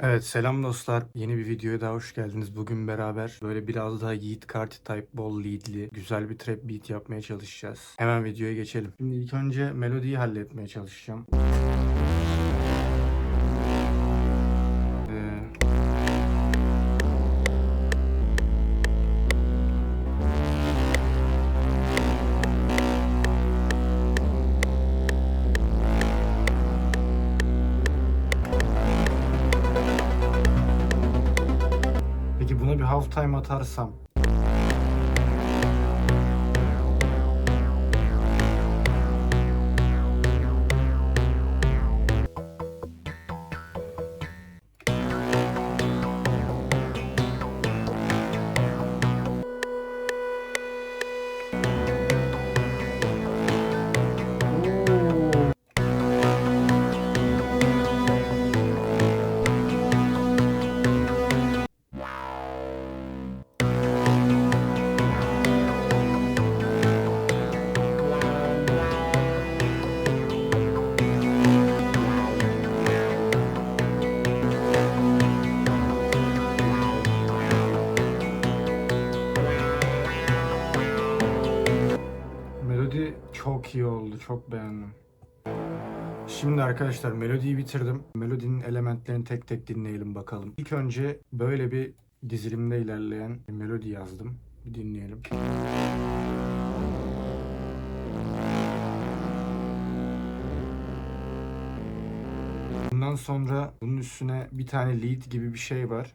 Evet selam dostlar. Yeni bir videoya daha hoş geldiniz. Bugün beraber böyle biraz daha Yiğit Karti Type Ball leadli güzel bir trap beat yapmaya çalışacağız. Hemen videoya geçelim. Şimdi ilk önce melodiyi halletmeye çalışacağım. Time atarsam çok iyi oldu. Çok beğendim. Şimdi arkadaşlar melodiyi bitirdim. Melodinin elementlerini tek tek dinleyelim bakalım. İlk önce böyle bir dizilimde ilerleyen bir melodi yazdım. Bir dinleyelim. Bundan sonra bunun üstüne bir tane lead gibi bir şey var.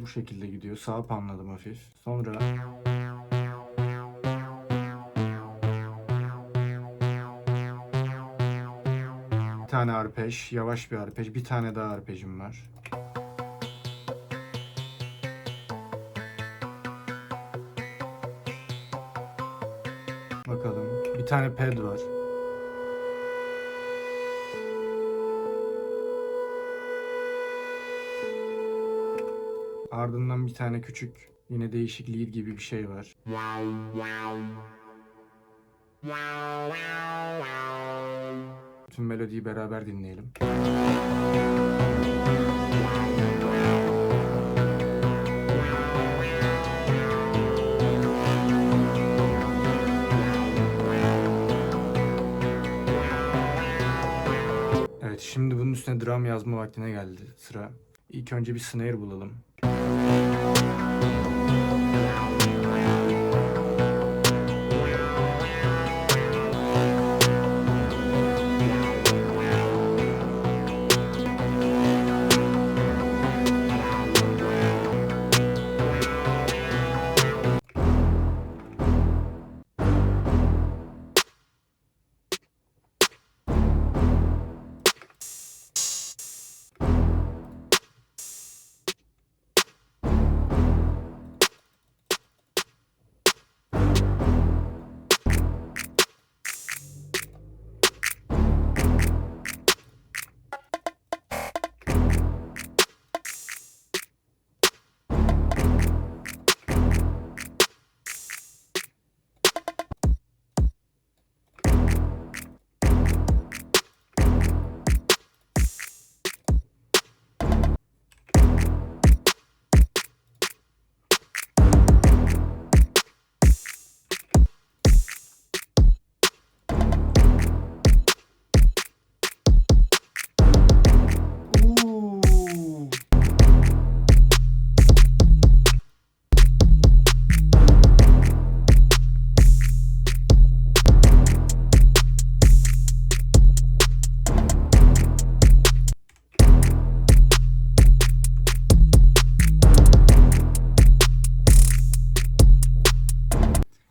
Bu şekilde gidiyor. Sağ panladım hafif. Sonra bir tane arpej, yavaş bir arpej, bir tane daha arpejim var. Bakalım. Bir tane pad var. Ardından bir tane küçük yine değişik lead gibi bir şey var. Tüm melodiyi beraber dinleyelim. Evet şimdi bunun üstüne drum yazma vaktine geldi sıra. İlk önce bir snare bulalım.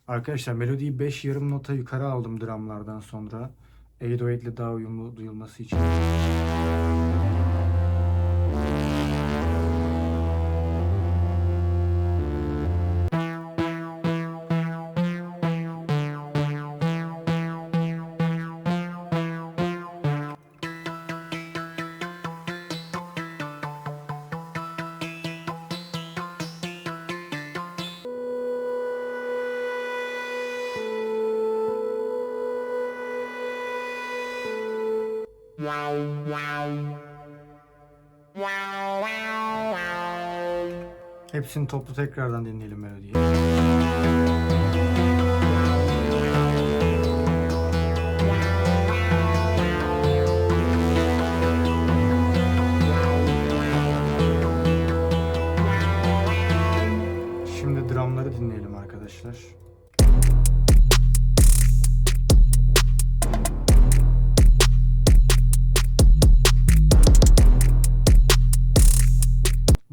Arkadaşlar melodiyi 5 yarım nota yukarı aldım drumlardan sonra. 808 ile daha uyumlu duyulması için. Hepsini toplu tekrardan dinleyelim melodiyi.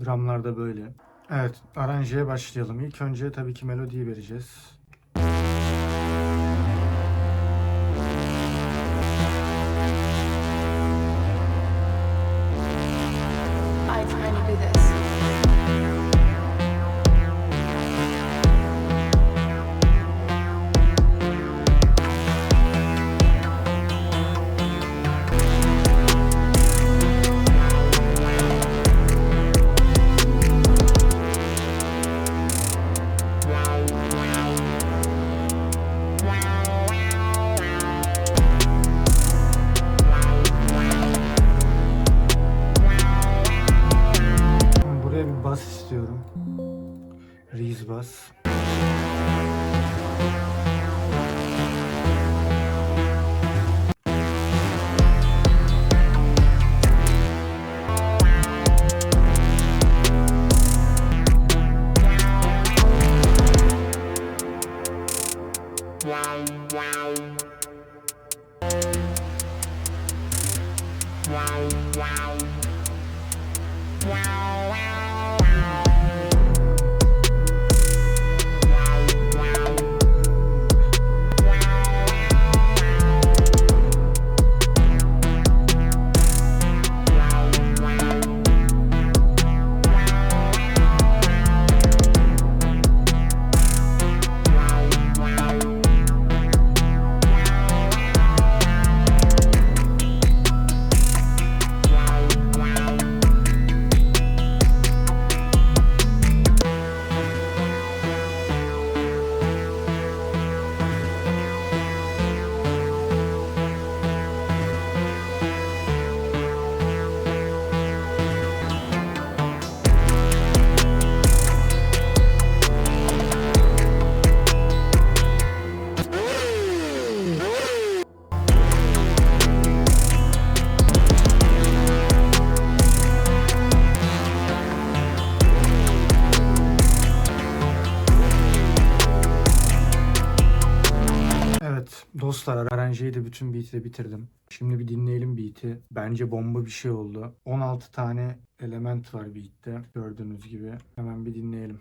Drumlar da böyle. Evet, aranjeye başlayalım. İlk önce tabii ki melodiyi vereceğiz. Dostlar aranjeyi de bütün beat'i de bitirdim. Şimdi bir dinleyelim beat'i. Bence bomba bir şey oldu. 16 tane element var beat'te gördüğünüz gibi. Hemen bir dinleyelim.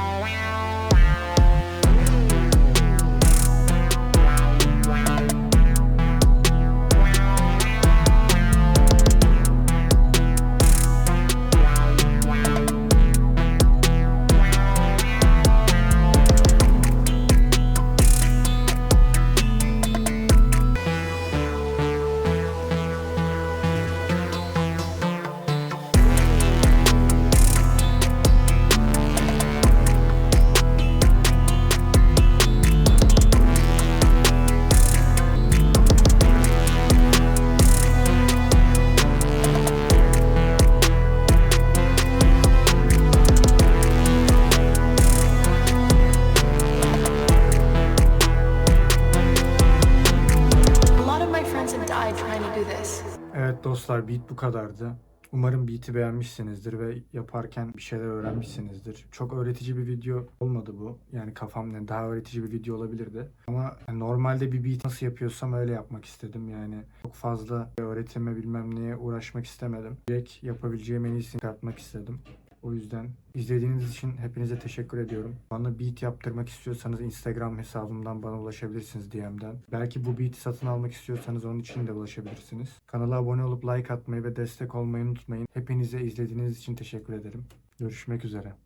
Evet dostlar beat bu kadardı. Umarım beat'i beğenmişsinizdir ve yaparken bir şeyler öğrenmişsinizdir. Çok öğretici bir video olmadı bu. Yani kafamda daha öğretici bir video olabilirdi. Ama normalde bir beat nasıl yapıyorsam öyle yapmak istedim. Yani çok fazla öğretime bilmem neye uğraşmak istemedim. Direkt yapabileceğim en iyisini yapmak istedim. O yüzden izlediğiniz için hepinize teşekkür ediyorum. Bana beat yaptırmak istiyorsanız Instagram hesabımdan bana ulaşabilirsiniz DM'den. Belki bu beat'i satın almak istiyorsanız onun için de ulaşabilirsiniz. Kanala abone olup like atmayı ve destek olmayı unutmayın. Hepinize izlediğiniz için teşekkür ederim. Görüşmek üzere.